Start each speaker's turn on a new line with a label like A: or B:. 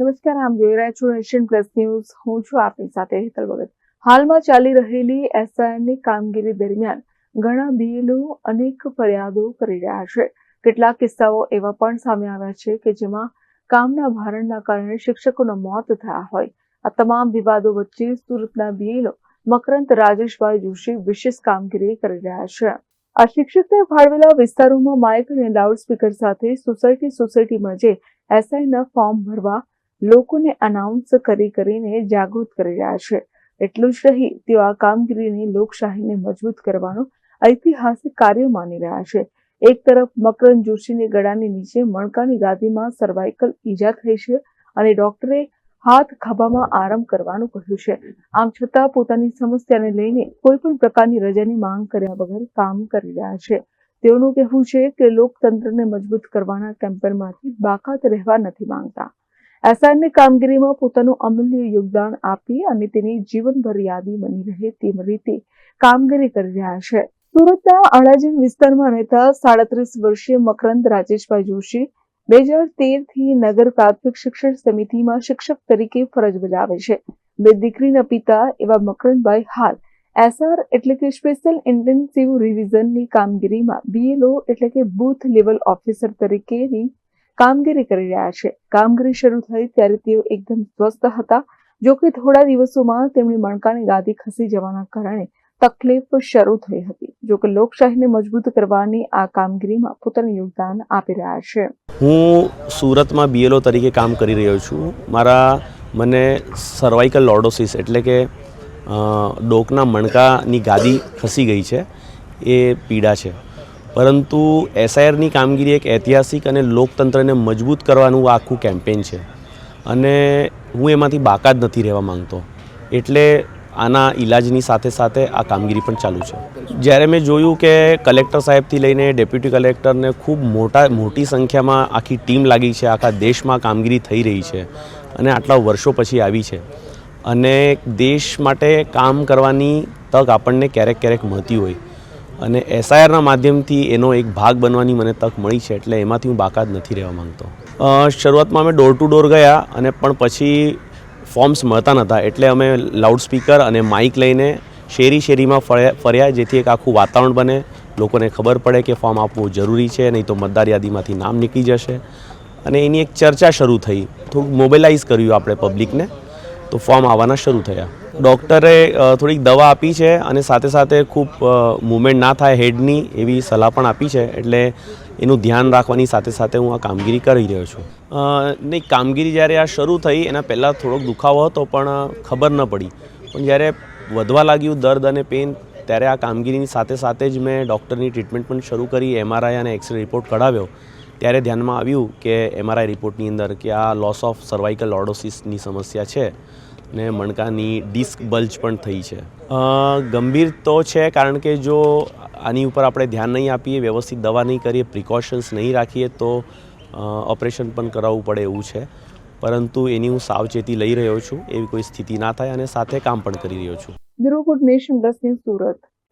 A: નમસ્કાર આમ જોઈ રહ્યા છો એશિયન પ્લસ ન્યૂઝ. હું છું આપની સાથે હેતલ ભગત. હાલમાં ચાલી રહેલી એસઆઈની કામગીરી દરમિયાન ઘણા બીએલઓ અનેક ફરિયાદો કરી રહ્યા છે. કેટલાક કિસ્સાઓ એવા પણ સામે આવ્યા છે કે જેમાં કામના ભારણના કારણે શિક્ષકોના મોત થયા હોય. આ તમામ વિવાદો વચ્ચે સુરતના બીએલઓ મકરંત રાજેશભાઈ જોશી વિશેષ કામગીરી કરી રહ્યા છે. આ શિક્ષકને ફાળવેલા વિસ્તારોમાં માઇક અને લાઉડસ્પીકર સાથે સોસાયટી સોસાયટીમાં જે એસઆઈના ફોર્મ ભરવા લોકોને અનાઉન્સ કરી કરીને જાગૃત કરી રહ્યા છે. એટલું જ નહીં, તેઓ આ કામગીરીને લોકશાહીને મજબૂત કરવાનું ઐતિહાસિક કાર્ય માની રહ્યા છે. એક તરફ મકરંદ જોશીની ગળાની નીચે મણકાની ગાદીમાં સર્વાઇકલ ઈજા થઈ છે અને ડોક્ટરે હાથ ખભામાં આરામ કરવાનું કહ્યું છે. આમ છતાં પોતાની સમસ્યાને લઈને કોઈ પણ પ્રકારની રજાની માંગ કર્યા વગર કામ કરી રહ્યા છે. તેઓનું કહેવું છે કે લોકતંત્રને મજબૂત કરવાના કેમ્પેનમાંથી બાકાત રહેવા નથી માંગતા. એસઆરની કામગીરીમાં પોતાનું અમૂલ્ય યોગદાન આપી અને તેની જીવનભર યાદી બની રહે તેમ રીતે કામગીરી કરી રહ્યા છે. સુરતના અડાજણ વિસ્તારમાં રહેતા સાડત્રીસ વર્ષીય મકરંદ રાજેશભાઈ જોશી બે હજાર તેરથી નગર પ્રાથમિક શિક્ષણ સમિતિમાં શિક્ષક તરીકે ફરજ બજાવે છે. બે દીકરીના પિતા એવા મકરંદભાઈ હાલ એસઆર એટલે કે સ્પેશિયલ ઇન્ટેન્સિવ રિવિઝનની કામગીરીમાં બીએલઓ એટલે કે બૂથ લેવલ ઓફિસર તરીકેની કામગીરી કરી રહ્યા છે. કામગીરી શરૂ થઈ ત્યારે તેઓ એકદમ સ્વસ્થ હતા. જો કે થોડા દિવસોમાં તેમની મણકાની ગાદી ખસી જવાના કારણે તકલીફ શરૂ થઈ હતી. જો કે લોકશાહીને મજબૂત કરવાની આ કામગીરીમાં પોતાનું યોગદાન આપી રહ્યા છે.
B: હું સુરતમાં બીએલઓ તરીકે કામ કરી રહ્યો છું. મારા મને સર્વાઇકલ લોર્ડોસિસ એટલે કે ડોકના મણકાની ગાદી ખસી ગઈ છે. એ પીડા છે. પરંતુ એસઆઈઆરની કામગીરી એક ઐતિહાસિક અને લોકતંત્રને મજબૂત કરવાનું આખું કેમ્પેન છે. અને હું એમાંથી બાકાત નથી રહેવા માંગતો. એટલે આના ઈલાજની સાથે સાથે આ કામગીરી પણ ચાલુ છે. જ્યારે મેં જોયું કે કલેક્ટર સાહેબથી લઈને ડેપ્યુટી કલેક્ટરને ખૂબ મોટા, મોટી સંખ્યામાં આખી ટીમ લાગી છે, આખા દેશમાં કામગીરી થઈ રહી છે અને આટલા વર્ષો પછી આવી છે. અને દેશ માટે કામ કરવાની તક આપણને ક્યારેક ક્યારેક મળતી હોય. અને એસઆઈઆરના માધ્યમથી એનો એક ભાગ બનવાની મને તક મળી છે એટલે એમાંથી હું બાકાત નથી રહેવા માંગતો. શરૂઆતમાં અમે ડોર ટુ ડોર ગયા અને પણ પછી ફોર્મ્સ મળતા નહોતા એટલે અમે લાઉડસ્પીકર અને માઇક લઈને શેરી શેરીમાં ફર્યા ફર્યા જેથી એક આખું વાતાવરણ બને. લોકોને ખબર પડે કે ફોર્મ આપવું જરૂરી છે, નહીં તો મતદાર યાદીમાંથી નામ નીકળી જશે. અને એની એક ચર્ચા શરૂ થઈ. થોડુંક મોબિલાઇઝ કર્યું આપણે પબ્લિકને તો ફોર્મ આવવાના શરૂ થયા. ડૉક્ટરે થોડીક દવા આપી છે અને સાથે સાથે ખૂબ મુવમેન્ટ ના થાય હેડની એવી સલાહ પણ આપી છે. એટલે એનું ધ્યાન રાખવાની સાથે સાથે હું આ કામગીરી કરી રહ્યો છું. નહીં કામગીરી જ્યારે આ શરૂ થઈ, એના પહેલાં થોડોક દુખાવો હતો, પણ ખબર ન પડી. પણ જ્યારે વધવા લાગ્યું દર્દ અને પેન ત્યારે આ કામગીરીની સાથે સાથે જ મેં ડૉક્ટરની ટ્રીટમેન્ટ પણ શરૂ કરી એમઆરઆઈ અને એક્સરે રિપોર્ટ કઢાવ્યો. ત્યારે ધ્યાનમાં આવ્યું કે એમઆરઆઈ રિપોર્ટની અંદર કે આ લોસ ઓફ સર્વાઇકલ ઓડોસિસની સમસ્યા છે ને મણકાની ડિસ્ક બલ્જ પણ થઈ છે. ગંભીર તો છે કારણ કે જો આની ઉપર આપણે ધ્યાન નહીં આપીએ, વ્યવસ્થિત દવા નહીં કરીએ પ્રિકોશન્સ નહીં રાખીએ તો ઓપરેશન પણ કરાવવું પડે એવું છે. પરંતુ એની હું સાવચેતી લઈ રહ્યો છું, એવી કોઈ સ્થિતિ ના થાય અને સાથે કામ પણ કરી રહ્યો છું.
A: સુરત.